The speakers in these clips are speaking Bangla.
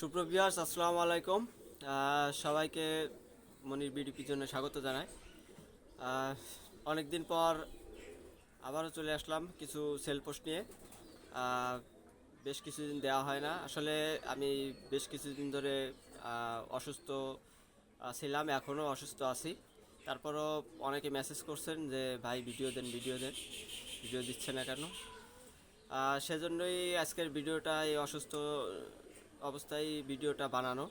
সুপ্রভিয়ার্স আসসালামু আলাইকুম। সবাইকে মনির বিডিপির জন্য স্বাগত জানাই। অনেক দিন পর আবারও চলে আসলাম কিছু সেল পোস্ট নিয়ে বেশ কিছুদিন দেওয়া হয় না। আসলে আমি বেশ কিছুদিন ধরে অসুস্থ ছিলাম এখনও অসুস্থ আছি। তারপরও অনেকে মেসেজ করছেন যে, ভাই ভিডিও দেন ভিডিও দেন। ভিডিও দিচ্ছে না কেন? সেজন্যই আজকের ভিডিওটা এই অসুস্থ অবস্থায় ভিডিওটা বানানো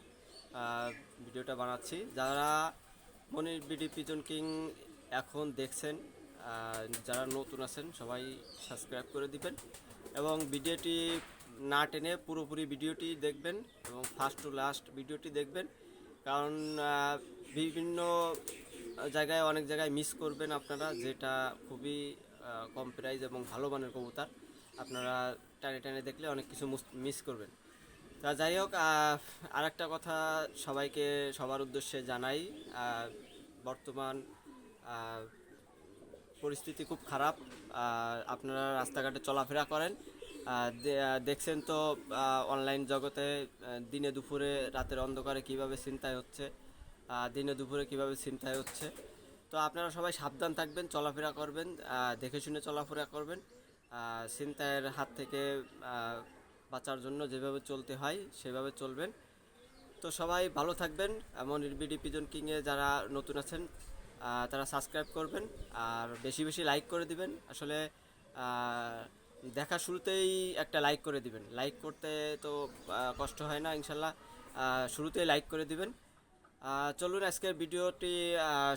ভিডিওটা বানাচ্ছি। যারা মনির বিডি পিজন কিং এখন দেখছেন যারা নতুন আছেন, সবাই সাবস্ক্রাইব করে দিবেন এবং ভিডিওটি না টেনে পুরোপুরি ভিডিওটি দেখবেন এবং ফার্স্ট টু লাস্ট ভিডিওটি দেখবেন। কারণ বিভিন্ন জায়গায়, অনেক জায়গায় মিস করবেন আপনারা, যেটা খুবই কম প্রাইস এবং ভালো মানের কবুতর। আপনারা টানে টানে দেখলে অনেক কিছু মিস করবেন। তা যাই হোক আর একটা কথা সবাইকে সবার উদ্দেশ্যে জানাই বর্তমান পরিস্থিতি খুব খারাপ আপনারা রাস্তাঘাটে চলাফেরা করেন দেখছেন তো অনলাইন জগতে দিনে দুপুরে, রাতের অন্ধকারে কীভাবে চিন্তায় হচ্ছে দিনে দুপুরে কীভাবে চিন্তায় হচ্ছে। তো আপনারা সবাই সাবধান থাকবেন, চলাফেরা করবেন দেখে শুনে চলাফেরা করবেন চিন্তায়ের হাত থেকে বাঁচার জন্য যেভাবে চলতে হয়, সেভাবে চলবেন। তো সবাই ভালো থাকবেন। এমন বিডি পিজন কিংয়ে যারা নতুন আছেন তারা সাবস্ক্রাইব করবেন আর বেশি বেশি লাইক করে দিবেন। আসলে দেখা শুরুতেই একটা লাইক করে দিবেন। লাইক করতে তো কষ্ট হয় না ইনশাল্লাহ। শুরুতেই লাইক করে দিবেন। চলুন আজকের ভিডিওটি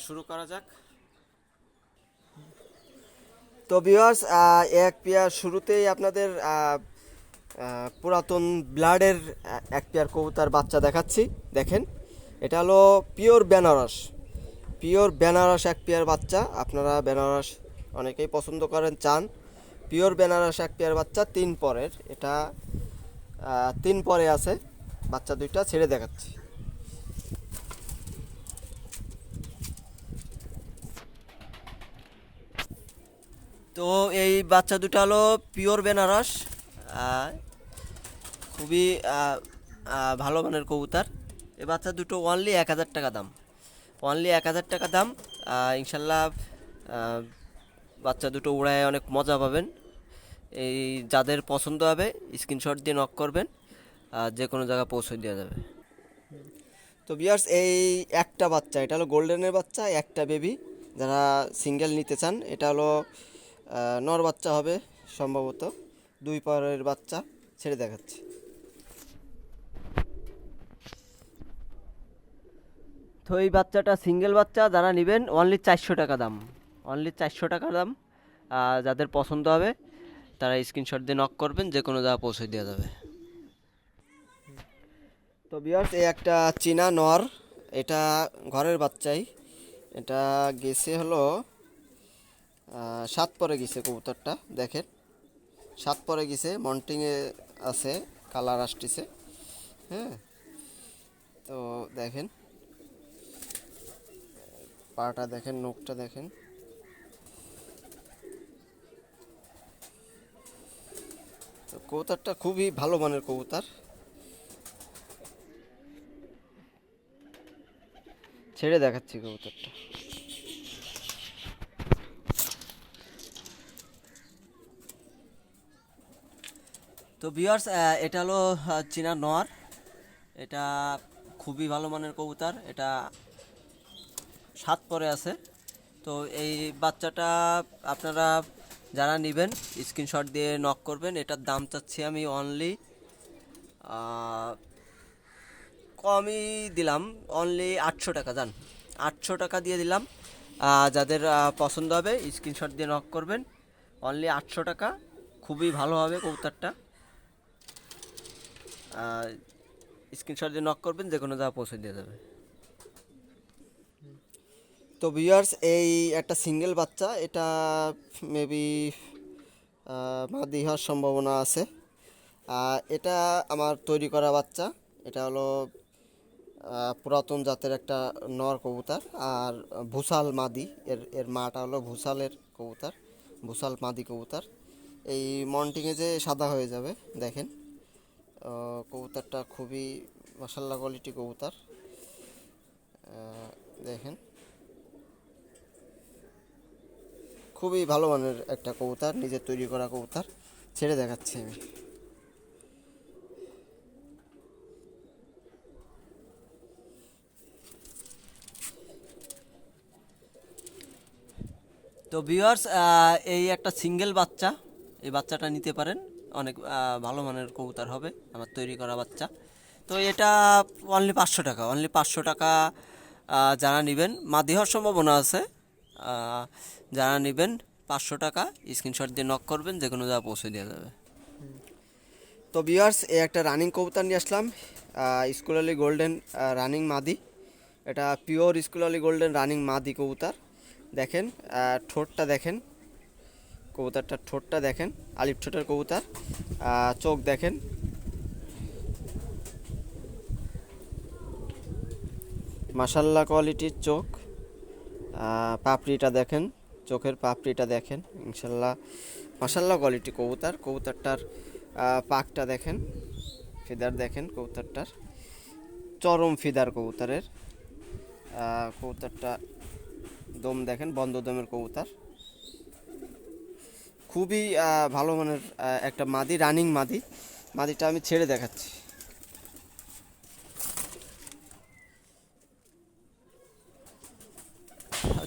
শুরু করা যাক। তো ভিউয়ার্স এক পেয়ার শুরুতেই আপনাদের পুরাতন ব্লাডের এক পেয়ার কবুতার বাচ্চা দেখাচ্ছি, দেখেন। এটা হলো পিওর বেনারস। পিওর বেনারস এক পেয়ার বাচ্চা, আপনারা বেনারস অনেকেই পছন্দ করেন, চান। পিওর বেনারস এক পেয়ার বাচ্চা, তিন পরের। এটা তিন পরে আছে, বাচ্চা দুইটা ছেড়ে দেখাচ্ছি। তো এই বাচ্চা দুটো হলো পিওর বেনারস খুবই ভালো মানের কবুতর। এ বাচ্চা দুটো অনলি এক হাজার টাকা দাম। অনলি এক হাজার টাকা দাম। ইনশাল্লাহ বাচ্চা দুটো উড়ায় অনেক মজা পাবেন। এই যাদের পছন্দ হবে স্ক্রিনশট দিয়ে নক করবেন আর যে কোনো জায়গায় পৌঁছে দেওয়া যাবে। তো বিয়ার্স এই একটা বাচ্চা, এটা হলো গোল্ডেনের বাচ্চা, একটা বেবি যারা সিঙ্গেল নিতে চান, এটা হলো নর বাচ্চা হবে, সম্ভবত। দুই পারের বাচ্চা, ছেড়ে দেখাচ্ছি। তো এই বাচ্চাটা সিঙ্গেল বাচ্চা, যারা নেবেন অনলি চারশো টাকা দাম। অনলি চারশো টাকা দাম। যাদের পছন্দ হবে, তারা স্ক্রিনশট দিয়ে নক করবেন, যে কোনো জায়গা পৌঁছে দেওয়া যাবে। তো বিয়ার্স এই একটা চীনা নর, এটা ঘরের বাচ্চাই। এটা গেছে হলো সাত পরে গেছে কবুতরটা, দেখেন। সাত পরে গেছে মন্টিংয়ে আছে কালার আসতেছে। হ্যাঁ তো দেখেন। পাটা দেখেন, নখটা দেখেন। তো কবুতরটা খুবই ভালো মানের কবুতর। ছেড়ে দেখাচ্ছি কবুতরটা। তো বিয়ার্স এটা হলো চীনা নর। এটা খুবই ভালো মানের কবুতর। এটা সাত পরে আছে। তো এই বাচ্চাটা আপনারা যারা নেবেন, স্ক্রিনশট দিয়ে নক করবেন। এটার দাম চাচ্ছি আমি অনলি কমই দিলাম। অনলি আটশো টাকা যান আটশো টাকা দিয়ে দিলাম। যাদের পছন্দ হবে, স্ক্রিনশট দিয়ে নক করবেন। অনলি আটশো টাকা। খুবই ভালো হবে কবুতরটা। স্ক্রিনশট দিয়ে নক করবেন যে কোনো জায়গা পৌঁছে দিয়ে যাবে। তো ভিউয়ার্স এই একটা সিঙ্গেল বাচ্চা, এটা মেবি মাদি হওয়ার সম্ভাবনা আছে। এটা আমার তৈরি করা বাচ্চা, এটা হলো পুরাতন জাতের একটা নর কবুতর, আর ভুসাল মাদি, এর এর মাটা হলো ভুসালের কবুতর, ভুসাল মাদি কবুতর। এই মন্টিংয়ে যে সাদা হয়ে যাবে, দেখেন। কবুতরটা খুবই মাসাল্লা কোয়ালিটি কবুতর। দেখেন। খুবই ভালো মানের একটা কবুতর নিজের তৈরি করা কবুতর। ছেড়ে দেখাচ্ছি আমি। তো ভিউয়ার্স এই একটা সিঙ্গেল বাচ্চা, এই বাচ্চাটা নিতে পারেন। অনেক ভালো মানের কবুতর হবে, আমার তৈরি করা বাচ্চা। তো এটা অনলি পাঁচশো টাকা অনলি পাঁচশো টাকা যারা নেবেন। মাদি হওয়ার সম্ভাবনা আছে যারা নেবেন পাঁচশো টাকা স্ক্রিনশট দিয়ে নক করবেন যে কোনো জায়গায় পৌঁছে দেওয়া যাবে। তো বিয়ার্স এই একটা রানিং কবুতর নিয়ে আসলাম স্কুল আলী গোল্ডেন রানিং মাদি। এটা পিওর স্কুল আলী গোল্ডেন রানিং মাদি কবুতর। দেখেন ঠোঁটটা দেখেন। কবুতরটার ঠোঁটটা দেখেন, আলিফ ঠোঁটের কবুতর। চোখ দেখেন। মাসাল্লা কোয়ালিটির চোখ। পাপড়িটা দেখেন, চোখের পাপড়িটা দেখেন, ইনশাল্লাহ মাসাল্লাহ কোয়ালিটি কবুতর। কবুতরটার পাকটা দেখেন, ফিদার দেখেন কবুতরটার। চরম ফিদার কবুতরের। কবুতরটা দম দেখেন, বন্ধ দমের কবুতর। খুবই ভালো মানের একটা মাদি রানিং মাদি। মাদিটা আমি ছেড়ে দেখাচ্ছি।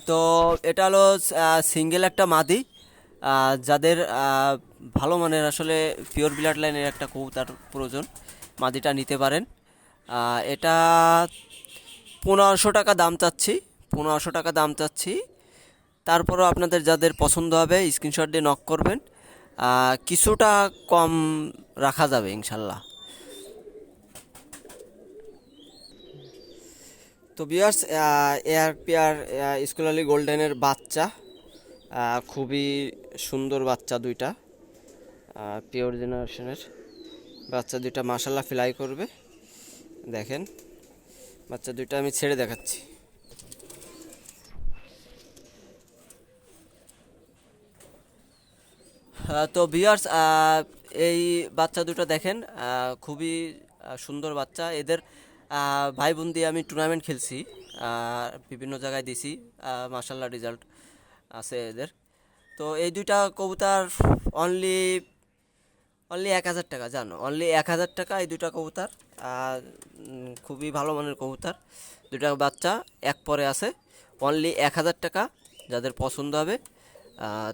তো এটা হলো সিঙ্গেল একটা মাদি যাদের ভালো মানের আসলে পিওর ব্লাড লাইনের একটা কবুতর প্রয়োজন, মাদিটা নিতে পারেন। এটা পনেরোশো টাকা দাম চাচ্ছি, পনেরোশো টাকা দাম চাচ্ছি। তারপরও আপনাদের যাদের পছন্দ হবে স্ক্রিনশট দিয়ে নক করবেন। কিছুটা কম রাখা যাবে, ইনশাল্লাহ। তো বিয়ার্স এয়ার পেয়ার স্কুল আলী গোল্ডেনের বাচ্চা খুবই সুন্দর বাচ্চা দুইটা পিওর জেনারেশনের বাচ্চা দুইটা মাসাল্লাহ ফ্লাই করবে। দেখেন, বাচ্চা দুইটা আমি ছেড়ে দেখাচ্ছি। তো বিয়ার্স এই বাচ্চা দুটো দেখেন খুবই সুন্দর বাচ্চা। এদের ভাই বোন দিয়ে আমি টুর্নামেন্ট খেলছি বিভিন্ন জায়গায় দিছি মার্শাল্লাহ রেজাল্ট আছে এদের। তো এই দুইটা কবুতর অনলি অনলি এক হাজার টাকা, জানো? অনলি এক হাজার টাকা এই দুইটা কবুতর খুবই ভালো মানের কবুতার। দুইটা বাচ্চা, এক পরে আছে। অনলি এক হাজার টাকা, যাদের পছন্দ হবে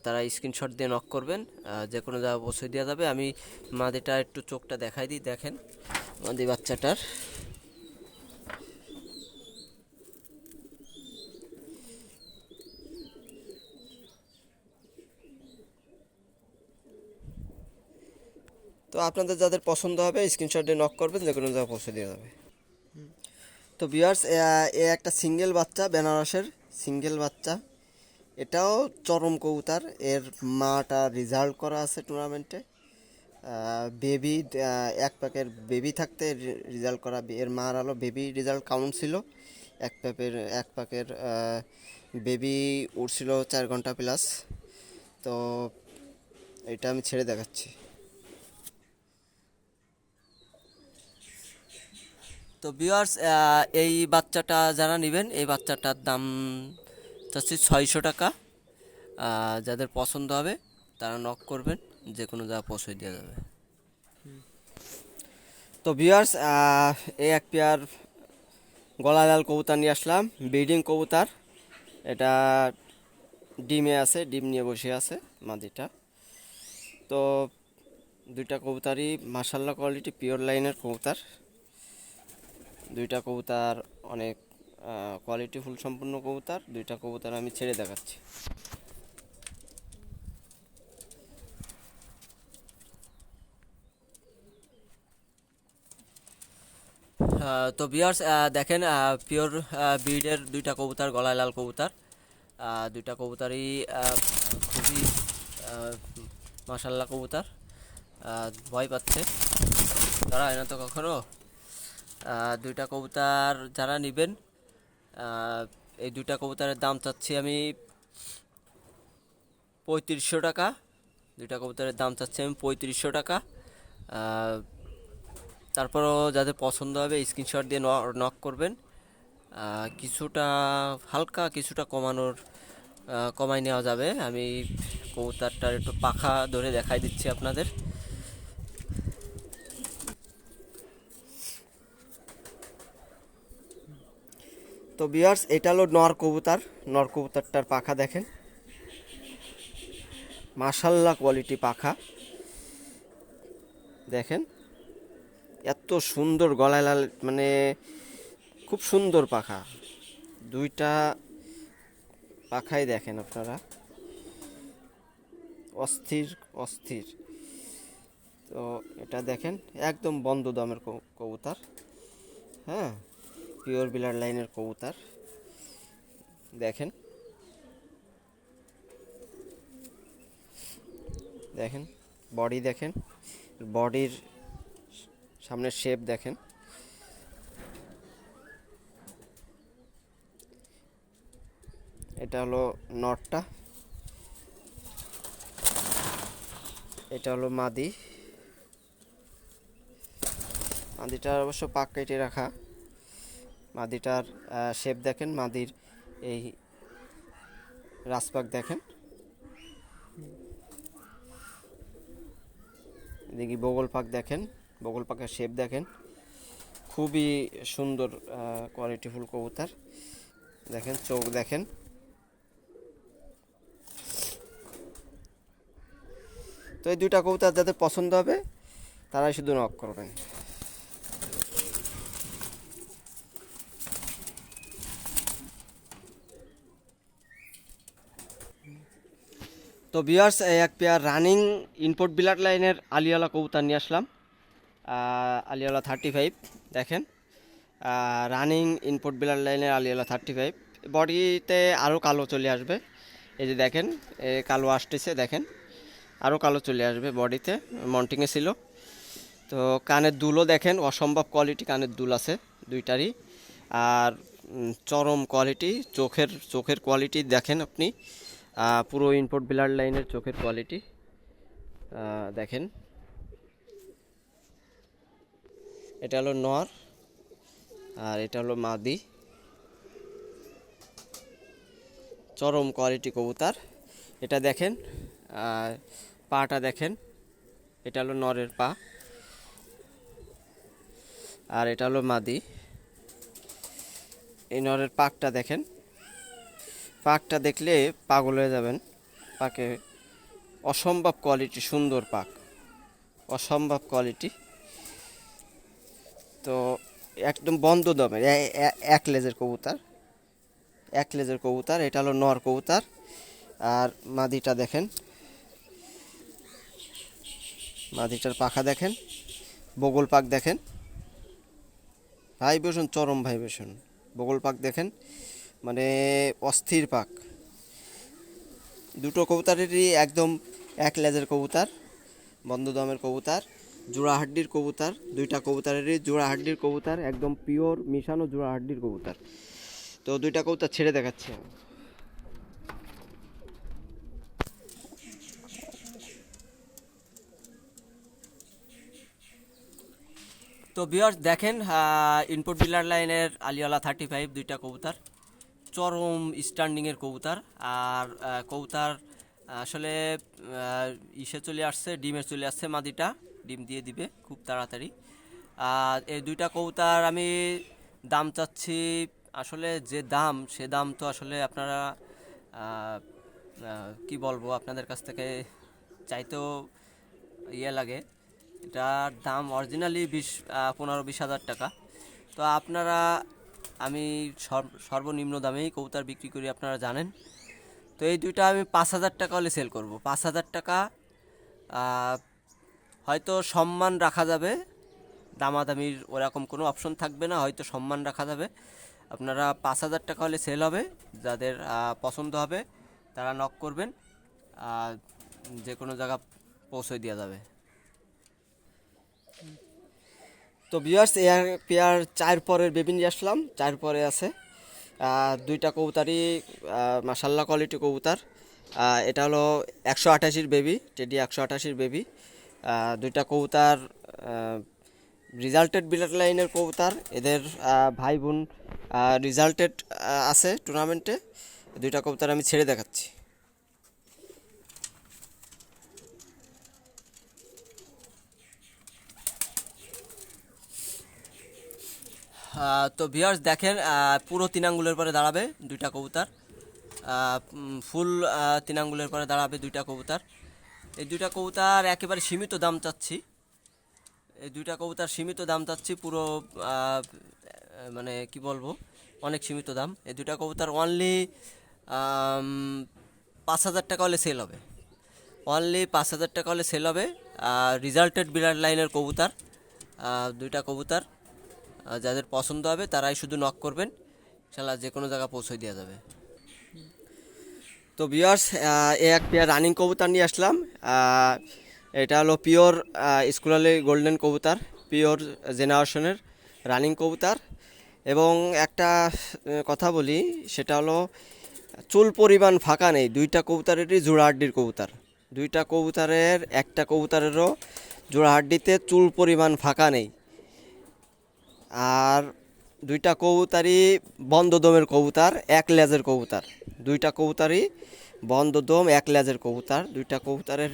তারা স্ক্রিনশট দিয়ে নক করবেন যে কোনো জায়গায় পৌঁছে দেওয়া যাবে। আমি মাদিটা একটু চোখটা দেখাই দিই, দেখেন মাদি বাচ্চাটার। তো আপনাদের যাদের পছন্দ হবে স্ক্রিনশট দিয়ে নক করবেন যে কোনো জায়গায় পৌঁছে দেওয়া যাবে। তো বিয়ার্স এ একটা সিঙ্গেল বাচ্চা, বেনারসের সিঙ্গেল বাচ্চা। এটাও চরম কবুতর। এর মাটা রেজাল্ট করা আছে টুর্নামেন্টে বেবি এক প্যাকের বেবি থাকতে রেজাল্ট করা। এর মার আলো বেবি রেজাল্ট কাউন্ট ছিল। এক প্যাকের এক প্যাকের বেবি উঠছিল চার ঘণ্টা প্লাস তো এটা আমি ছেড়ে দেখাচ্ছি। তো ভিউয়ার্স এই বাচ্চাটা যারা নেবেন, এই বাচ্চাটার দাম চাচ্ছি ছয়শো টাকা। যাদের পছন্দ হবে, তারা নক করবেন যে কোনো জায়গা পৌঁছে দেওয়া যাবে। তো ভিউয়ার্স এই এক পেয়ার গলালাল কবুতর নিয়ে আসলাম ব্রিডিং কবুতর। এটা ডিমে আছে, ডিম নিয়ে বসে আছে মাদিটা তো দুইটা কবুতারই মাসাল্লা কোয়ালিটি পিওর লাইনের কবুতর। দুইটা কবুতর অনেক কোয়ালিটি ফুল সম্পূর্ণ কবুতর, দুইটা কবুতর আমি ছেড়ে দেখাচ্ছি। তো বিয়ার্স দেখেন পিওর ব্রিডের দুইটা কবুতর, গলায় লাল কবুতর। দুইটা কবুতরই খুবই মাসাল্লাহ কবুতর। ভয় পাচ্ছে। তারা না তো কখনো দুইটা কবুতর যারা নেবেন এই দুইটা কবুতরের দাম চাচ্ছি আমি পঁয়ত্রিশশো টাকা। দুইটা কবুতরের দাম চাচ্ছি আমি পঁয়ত্রিশশো টাকা। তারপরও যাদের পছন্দ হবে স্ক্রিনশট দিয়ে নক করবেন। কিছুটা হালকা, কিছুটা কমানোর কমাই নেওয়া যাবে। আমি কবুতরটার একটু পাখা ধরে দেখাই দিচ্ছি আপনাদের। তো বিয়ার্স এটা হলো নর কবুতর। নর কবুতরটার পাখা দেখেন। মাশাল্লাহ কোয়ালিটি পাখা। দেখেন, এত সুন্দর গলায় লাল মানে খুব সুন্দর পাখা। দুইটা পাখাই দেখেন আপনারা। অস্থির অস্থির। তো এটা দেখেন, একদম বন্ধ দমের কবু- কবুতর। হ্যাঁ? পিওর বিলার লাইনের কবুতর। দেখেন। দেখেন। বডি দেখেন। বডির সামনের শেপ দেখেন। এটা হলো নটটা। এটা হলো মাদি। মাদিটা অবশ্য পাক কেটে রাখা। মাদিটার শেপ দেখেন, মাদির এই রাজপাক দেখেন। এদিকে বগল পাক দেখেন, বগল পাকের শেপ দেখেন। খুবই সুন্দর কোয়ালিটিফুল কবুতর। দেখেন, চোখ দেখেন। তো এই দুইটা কবুতর যাদের পছন্দ হবে, তারাই শুধু নক করবেন। তো বিয়ার্স এক পেয়ার রানিং ইনপোর্ট বিলাট লাইনের আলিয়ালা কবুতর নিয়ে আসলাম। আহ, আলিয়ালা থার্টি ফাইভ দেখেন রানিং ইনপোর্ট বিলাট লাইনের আলিয়ালা থার্টি ফাইভ বডিতে আরও কালো চলে আসবে। এই যে দেখেন এ কালো আসতেছে দেখেন। আরও কালো চলে আসবে বডিতে মন্টিংয়ে ছিল। তো কানের দুলও দেখেন অসম্ভব কোয়ালিটি কানের দুল আছে দুইটারই। আর চরম কোয়ালিটি চোখের চোখের কোয়ালিটি দেখেন আপনি। পুরো ইনপোর্ট বিলার লাইনের চোখের কোয়ালিটি দেখেন। এটা হলো নর, আর এটা হলো মাদি। চরম কোয়ালিটি কবুতার। এটা দেখেন পাটা দেখেন, এটা হলো নরের পা। আর এটা হলো মাদি। এই নরের পাকটা দেখেন। পাকটা দেখলে পাগল হয়ে যাবেন। পাকে অসম্ভব কোয়ালিটি সুন্দর পাক অসম্ভব কোয়ালিটি তো একদম বন্ধ দমের এক লেজের কবুতর। এক লেজের কবুতর, এটা হলো নর কবুতর। আর মাদিটা দেখেন। মাদিটার পাখা দেখেন। বগল পাক দেখেন। ভাইব্রেশন, চরম ভাইব্রেশন। বগল পাক দেখেন। মানে অস্থির পাক। দুটো কবুতরেরই একদম এক লেজের কবুতার বন্ধ কবুতার কবুতর জোড়া হাড্ডির কবুতর, দুইটা কবুতারেরই জোড়া হাড্ডির কবুতর, একদম পিওর মিশানো জোড়া হাড্ডির কবুতর। তো দুইটা কবুতর ছেড়ে দেখাচ্ছি আমি। তো বিয়ার্স দেখেন ইনপুট ডিলার লাইনের আলিওয়ালা থার্টি ফাইভ দুইটা কবুতর। চরম স্ট্যান্ডিংয়ের কবুতর। আর কবুতর, আসলে ইসে চলে আসছে, ডিমে চলে আসছে মাদিটা। ডিম দিয়ে দিবে খুব তাড়াতাড়ি। আর, এই দুইটা কবুতর আমি দাম চাচ্ছি, আসলে যে দাম, সে দাম তো আসলে আপনারা কি বলব, আপনাদের কাছ থেকে চাইতেও ইয়ে লাগে। এটার দাম অরিজিনালি বিশ পনেরো, বিশ হাজার টাকা। তো আপনারা আমি সর্বনিম্ন দামেই কবুতর বিক্রি করি, আপনারা জানেন। তো এই দুইটা আমি পাঁচ হাজার টাকা হলে সেল করব। পাঁচ হাজার টাকা হয়তো সম্মান রাখা যাবে। দামাদামির ওরকম কোনো অপশন থাকবে না, হয়তো সম্মান রাখা যাবে। আপনারা পাঁচ হাজার টাকা হলে সেল হবে, যাদের পছন্দ হবে, তারা নক করবেন আর যে কোনো জায়গা পৌঁছে দেওয়া যাবে। তো বিয়ার্স এয়ার পেয়ার চার পরের বেবি নিয়ে আসলাম, চার পরে আছে। দুইটা কবুতারই মাসাল্লা কোয়ালিটি কবুতার। এটা হলো একশো আঠাশির বেবি টেডি একশো আঠাশির বেবি দুইটা কবুতার রেজাল্টেড ব্লাড লাইনের কবুতর। এদের ভাই বোন রেজাল্টেড আছে টুর্নামেন্টে দুইটা কবুতর আমি ছেড়ে দেখাচ্ছি। তো ভিউয়ার্স দেখেন পুরো তিন আঙ্গুলের পরে দাঁড়াবে দুইটা কবুতর। ফুল তিন আঙ্গুলের পরে দাঁড়াবে দুইটা কবুতর। এই দুইটা কবুতর একেবারে সীমিত দাম চাচ্ছি। এই দুইটা কবুতর সীমিত দাম চাচ্ছি, পুরো মানে কি বলব, অনেক সীমিত দাম। এই দুইটা কবুতর অনলি পাঁচ হাজার টাকা হলে সেল হবে। অনলি পাঁচ হাজার টাকা হলে সেল হবে রেজাল্টেড বিরাট লাইনের কবুতর। দুইটা কবুতর। যাদের পছন্দ হবে তারাই শুধু নক করবেন। ইনশাল্লাহ যে কোনো জায়গা পৌঁছে দেওয়া যাবে। তো বিয়ার্স এ এক পেয়ার রানিং কবুতর নিয়ে আসলাম। এটা হলো পিওর স্কুলালি গোল্ডেন কবুতর পিওর জেনারেশনের রানিং কবুতর। এবং একটা কথা বলি, সেটা হলো চুল পরিমাণ ফাঁকা নেই। দুইটা কবুতারেরই জোড়াহাড্ডির কবুতার। দুইটা কবুতারের, একটা কবুতারেরও জোড়াহাড্ডিতে চুল পরিমাণ ফাঁকা নেই। আর দুইটা কবুতারই বন্ধদমের কবুতার, এক লেজের কবুতার। দুইটা কবুতারই বন্ধদম এক লেজের কবুতার। দুইটা কবুতারের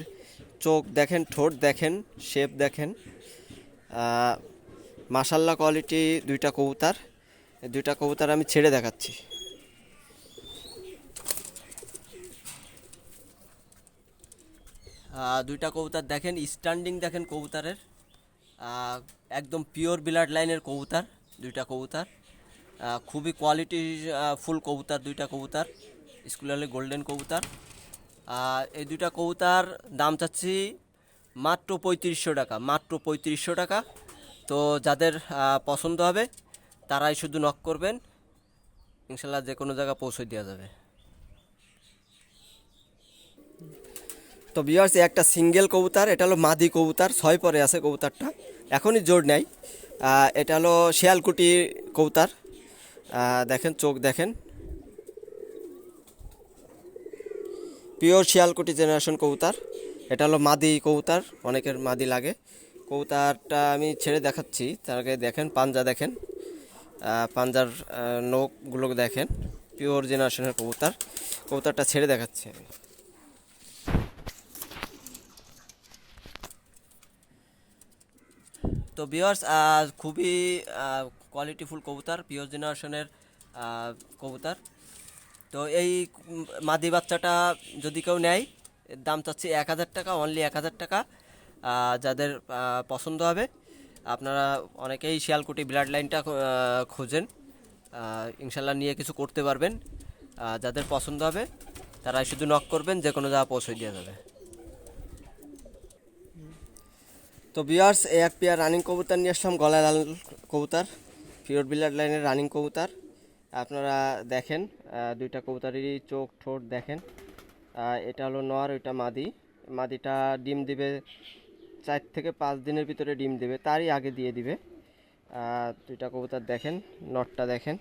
চোখ দেখেন, ঠোঁট দেখেন, শেপ দেখেন। মাসাল্লা কোয়ালিটি দুইটা কবুতার। দুইটা কবুতার আমি ছেড়ে দেখাচ্ছি। দুইটা কবুতর দেখেন স্ট্যান্ডিং দেখেন কবুতরের। একদম পিওর ব্লাড লাইনের কবুতর, দুইটা কবুতর। খুবই কোয়ালিটি ফুল কবুতর, দুইটা কবুতর স্কুলে গোল্ডেন কবুতর। এই দুইটা কবুতর দাম চাচ্ছি মাত্র পঁয়ত্রিশশো টাকা, মাত্র পঁয়ত্রিশশো টাকা। তো যাদের পছন্দ হবে, তারাই শুধু নক করবেন। ইনশাল্লাহ যে কোনো জায়গা পৌঁছে দেওয়া যাবে। তো বিয়ার্স একটা সিঙ্গেল কবুতর, এটা হলো মাদি কবুতর, ছয় পরে আছে কবুতরটা। এখনই জোর নেই। এটা হলো শিয়ালকুটি কৌতার। দেখেন, চোখ দেখেন। পিওর শিয়ালকুটি জেনারেশন কৌতার। এটা হলো মাদি কৌতার, অনেকের মাদি লাগে। কৌতারটা আমি ছেড়ে দেখাচ্ছি। তার আগে দেখেন, পাঞ্জা দেখেন। পাঞ্জার নখগুলো দেখেন। পিওর জেনারেশনের কবুতর কবুতরটা ছেড়ে দেখাচ্ছি আমি। তো বিয়ার্স খুবই কোয়ালিটিফুল কবুতর পিওর জেনারেশনের কবুতর। তো এই মাদি বাচ্চাটা যদি কেউ নেয় দাম চাচ্ছি এক হাজার টাকা অনলি এক হাজার টাকা যাদের পছন্দ হবে, আপনারা অনেকেই শিয়ালকুটি ব্লাড লাইনটা খোঁজেন ইনশাল্লাহ নিয়ে কিছু করতে পারবেন যাদের পছন্দ হবে তারা শুধু নক করবেন, যে কোনো জায়গা পৌঁছে দেওয়া যাবে। তো বিয়ার্স এই এক পেয়ার রানিং কবুতর নিয়ে আসলাম, গলায় লাল কবুতর পিওর বিলার লাইনের রানিং কবুতর। আপনারা দেখেন দুইটা কবুতরেরই চোখ ঠোঁট দেখেন। এটা হলো নর ওইটা মাদি। মাদিটা ডিম দিবে, চার থেকে পাঁচ দিনের ভিতরে ডিম দিবে, তারই আগে দিয়ে দিবে। দুইটা কবুতর দেখেন, নটটা দেখেন।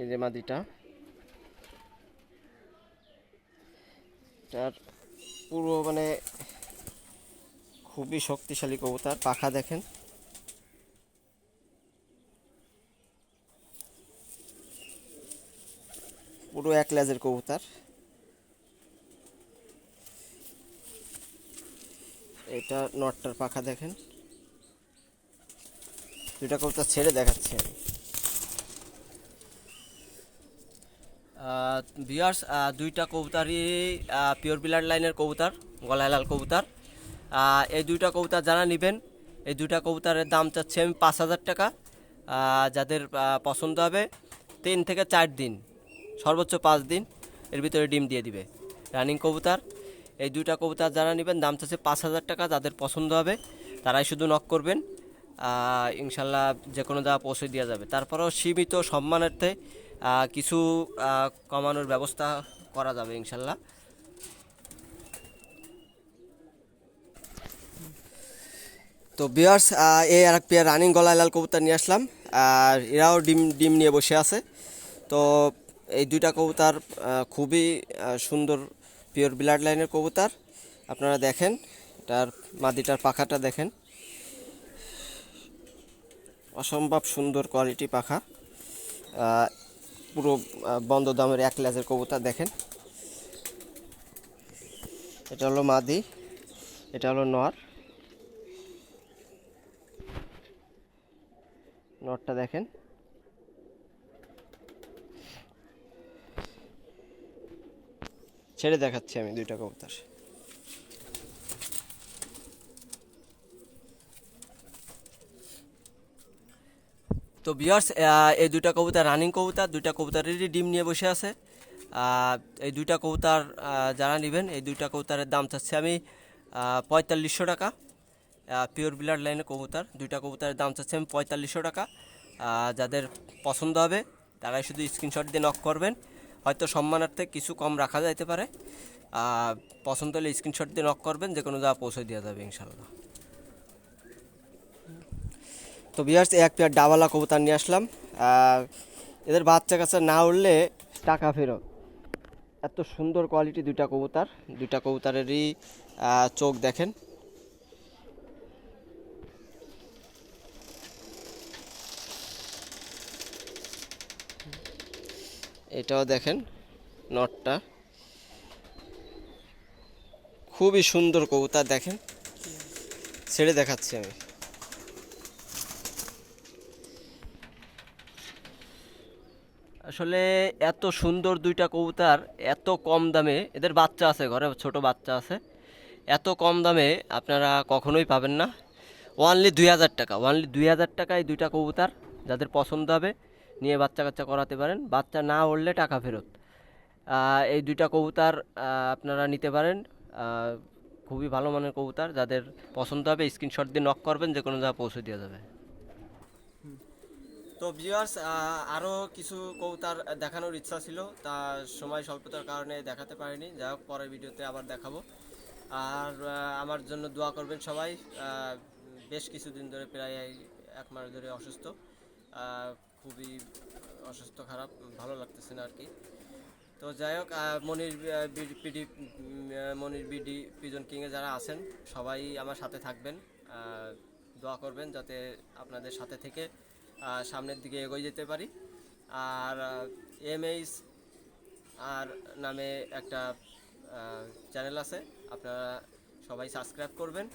এই যে মাদিটা। তার পুরো মানে খুবই শক্তিশালী কবুতর, পাখা দেখেন। পুরো এক লেজের কবুতর। এটা নটটার পাখা দেখেন। দুটা কবুতর ছেড়ে দেখাচ্ছি আমি। বিয়ার্স দুইটা কবুতারই পিওর বিলার লাইনের কবুতর, গলায় লাল কবুতর। এই দুইটা কবুতর যারা নেবেন, এই দুইটা কবুতরের দাম চাচ্ছি আমি পাঁচ হাজার টাকা। যাদের পছন্দ হবে, তিন থেকে চার দিন, সর্বোচ্চ পাঁচ দিন এর ভিতরে ডিম দিয়ে দিবে। রানিং কবুতার, এই দুইটা কবুতর যারা নেবেন, দাম চাচ্ছে পাঁচ হাজার টাকা, যাদের পছন্দ হবে, তারাই শুধু নক করবেন। ইনশাল্লাহ যে কোনো জায়গা পৌঁছে দেওয়া যাবে। তারপরেও সীমিত সম্মানার্থে কিছু কমানোর ব্যবস্থা করা যাবে ইনশাল্লাহ। তো বিয়ার্স এই আর এক পেয়ার রানিং গলায় লাল কবুতর নিয়ে আসলাম, আর এরাও ডিম ডিম নিয়ে বসে আছে। তো এই দুইটা কবুতর খুবই সুন্দর পিওর ব্লাড লাইনের কবুতর। আপনারা দেখেন, এটার মাদিটার পাখাটা দেখেন। অসম্ভব সুন্দর কোয়ালিটি পাখা। পুরো বন্ধ দামের এক লেজের কবুতর দেখেন। এটা হলো মাদি, এটা হলো নর। নরটা দেখেন। ছেড়ে দেখাচ্ছি আমি দুইটা কবুতর। তো বিয়ার্স এই দুইটা কবুতর রানিং কবুতর, দুইটা কবুতরেরই ডিম নিয়ে বসে আছে। এই দুইটা কবুতর যারা নেবেন, এই দুইটা কবুতরের দাম চাচ্ছি আমি পঁয়তাল্লিশশো টাকা। পিওর বিলার লাইনের কবুতর, দুইটা কবুতরের দাম চাচ্ছি আমি পঁয়তাল্লিশশো টাকা। যাদের পছন্দ হবে, তারাই শুধু স্ক্রিনশট দিয়ে নক করবেন। হয়তো সম্মানার্থে কিছু কম রাখা যাইতে পারে। পছন্দ হলে স্ক্রিনশট দিয়ে নক করবেন যে কোনো জায়গা পৌঁছে দেওয়া যাবে ইনশাল্লাহ তো বিয়ার্স এক পেয়ার ডাবালা কবুতর নিয়ে আসলাম। এদের বাচ্চা কাচ্চা না উঠলে টাকা ফেরত। এত সুন্দর কোয়ালিটি দুইটা কবুতর, দুইটা কবুতরেরই চোখ দেখেন। এটাও দেখেন, নটটা। খুবই সুন্দর কবুতর দেখেন। ছেড়ে দেখাচ্ছি আমি। আসলে এত সুন্দর দুইটা কবুতার, এত কম দামে, এদের বাচ্চা আছে, ঘরে ছোট বাচ্চা আছে, এত কম দামে আপনারা কখনোই পাবেন না। ওয়ানলি দুই হাজার টাকা ওয়ানলি দুই হাজার টাকায় দুইটা কবুতর যাদের পছন্দ হবে, নিয়ে বাচ্চা কাচ্চা করাতে পারেন। বাচ্চা না উঠলে টাকা ফেরত। এই দুইটা কবুতর আপনারা নিতে পারেন। খুবই ভালো মানের কবুতর, যাদের পছন্দ হবে, স্ক্রিনশট দিয়ে নক করবেন যে কোনো জায়গায় পৌঁছে দেওয়া যাবে। তো ভিউয়ার্স আরও কিছু কবুতর দেখানোর ইচ্ছা ছিল, তা সময় স্বল্পতার কারণে দেখাতে পারিনি। যাই হোক, পরের ভিডিওতে আবার দেখাবো। আর আমার জন্য দোয়া করবেন সবাই। বেশ কিছুদিন ধরে প্রায় এক মাস ধরে অসুস্থ। খুবই অসুস্থ, খারাপ, ভালো লাগতেছে না আর কি। তো যাই হোক Monir PD Monir BD, pigeon কিংয়ে যারা আছেন, সবাই আমার সাথে থাকবেন। দোয়া করবেন যাতে আপনাদের সাথে থেকে সামনের দিকে এগিয়ে যেতে পারি। আর এমএইচ আর নামে একটা চ্যানেল আছে আপনারা সবাই সাবস্ক্রাইব করবেন।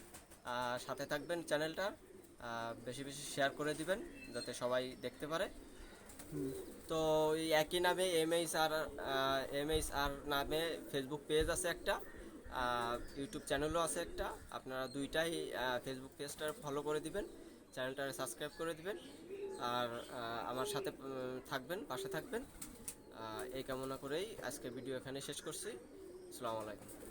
আর সাথে থাকবেন চ্যানেলটা বেশি বেশি শেয়ার করে দিবেন যাতে সবাই দেখতে পারে। তো এই একই নামে এমএইচ আর এমএইচ আর নামে ফেসবুক পেজ আছে একটা ইউটিউব চ্যানেলও আছে একটা। আপনারা দুইটাই ফেসবুক পেজটা ফলো করে দিবেন চ্যানেলটা সাবস্ক্রাইব করে দিবেন। আর আমার সাথে থাকবেন, পাশে থাকবেন। এই কামনা করেই আজকে ভিডিও এখানে শেষ করছি। আসসালামু আলাইকুম।